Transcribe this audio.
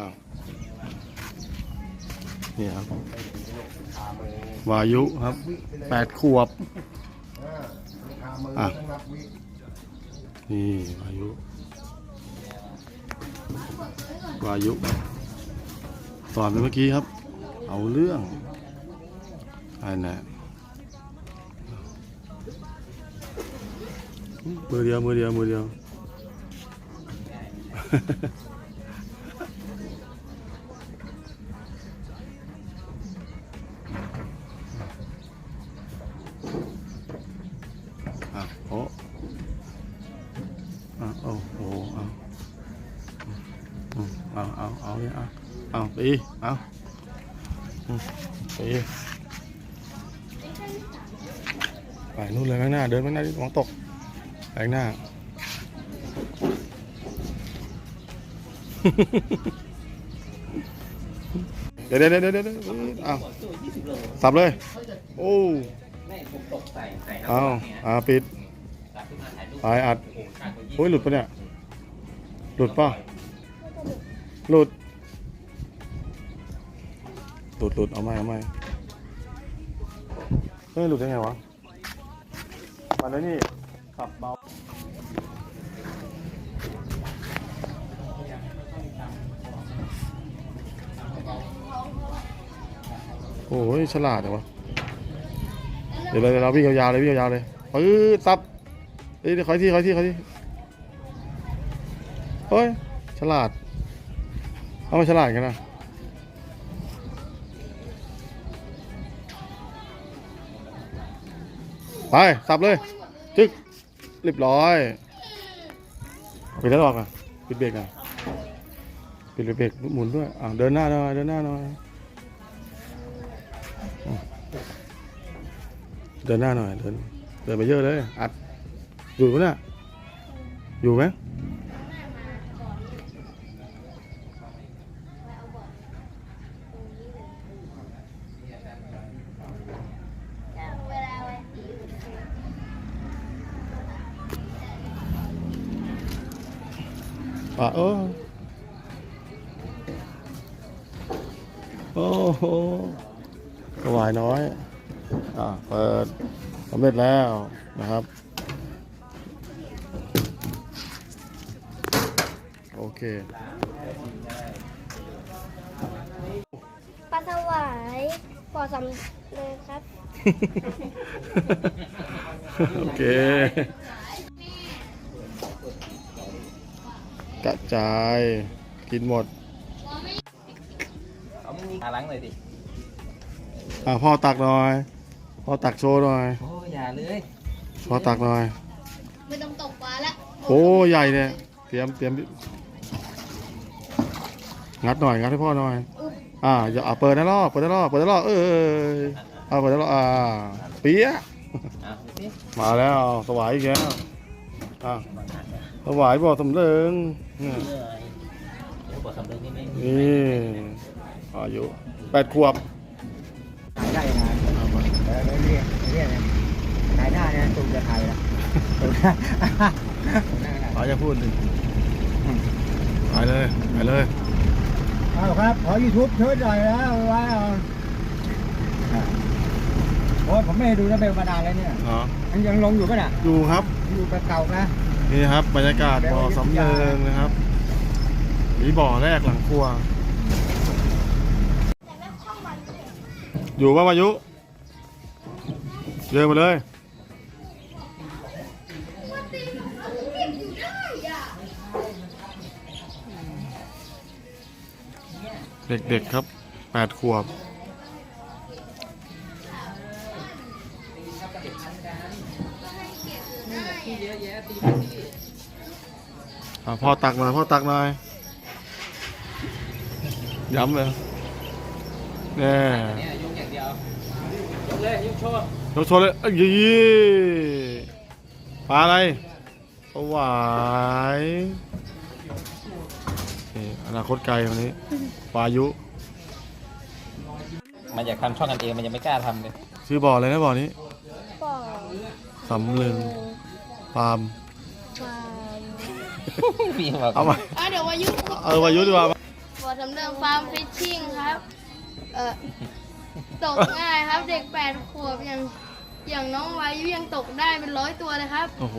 อ้าวนี่ครับ วายุครับแปดขวบอะนี่วายุ วายุสอนไปเมื่อกี้ครับ เอาเรื่องอะไรนมือเดียวมือเดียวมือเดียว โอ้อะโอ้โหเอาอืมเอาเอาเอาเนี่ยเอาเอาไปอีกเอาอืมไปอีกไปนู่นเลยข้างหน้า เดินข้างหน้าดิมองตกไปข้างหน้าเดี๋ยวเดี๋ยวเดี๋ยวเดี๋ยวเดี๋ยวเอาสับเลย โอ้ไม่ผมตกใส่ใส่เอาอ่าปิดตัด หายอัดโอ้ยหลุดปะเนี่ย หลุดปะหลุด หลุดหลุดเอาไม่เอาไม่เฮ้ยหลุดได้ไงวะมันแล้วนี่ขับเบาโอ้ยฉลาดเหรอวะเดี๋ยวเราเดี๋ยวเราวิ่งยาวๆเลยวิ่งยาวๆเลยปื๊ดซับ ดี๋ยวขออีกที่ขออีกที่ขออีกที่เฮ้ย ฉลาด เอามาฉลาดกันนะไป สับเลย จึ๊กเรียบร้อยปิดแล้วออกอะปิดเบรกอะปิดเบรกหมุนด้วยอะเดินหน้าหน่อยเดินหน้าหน่อยเดินหน้าหน่อยเดินเดินไปเยอะเลยอัด อยู่ปะเนี่ยอยู่ไหมอะโอ้โอ้โหสวายน้อย อ่าเปิดสำเร็จแล้วนะครับ โอเค ปลาสวายปอสำเลยครับ โอเค กระจาย กินหมด เอาไม่มีขาล้างเลยดิ อ่าพ่อตักหน่อย พ่อตักโชว์หน่อย โอ้ยอย่าเลยพ่อตักหน่อย ไม่ต้องตกปลาละ โอ้ใหญ่เนี่ย เตรียมเตรียม งัดหน่อยงัดให้พ่อหน่อย อ่าอย่าเอาเปิดได้รอบเปิดได้รอบเปิดได้รอบเออเอาเปิดได้รอบอ่าเปี๊ยะเอาดูสิมาแล้วสวายอีกแล้วอะสวายบ่อสำเริงเนี่ยเมื่อยเดี๋ยวบทสำเร็จนี่ไม่มีนี่อายุแปดขวบขายได้ยังไงเออเรียกเรียกนะขายได้นะตูจะขายละตูจะขอจะพูดดิไปเลยไปเลย เอาครับ ขอยูทูบช่วยหน่อยนะไว้เอาอะโอ้ยผมไม่ได้ดูนะเบลมานานแล้วเนี่ยเนาะมันยังลงอยู่ป่ะน่ะดูครับ อยู่แบบเก่านะ นี่ครับบรรยากาศบ่อสำเริงนะครับนี่บ่อแรกหลังครัว อยู่ป่ะวายุ เดินมาเลย เด็กๆครับแปดขวบ พ่อตักหน่อย พ่อตักหน่อย ย้ำเลยแน่เนี่ยยกอย่างเดียวยกเลยยกโชว์ยกโชว์เลยเอ้ยยี่ปลาอะไรปลาหวาย อนาคตไกลคนนี้ปลายุ มันอยากทำช่องกันเองมันยังไม่กล้าทำเลยชื่อบ่ออะไรนะบ่อนี้ปอสำลึงฟาร์มปลาพี่บอกเอามาอะเดี๋ยววายุเออวายุดีกว่าวบ่อสำเริงฟาร์มฟิชชิ่งครับ เออตกง่ายครับเด็กแปดขวบอย่างอย่างน้องวายุยังตกได้เป็นร้อยตัวเลยครับ โอ้โห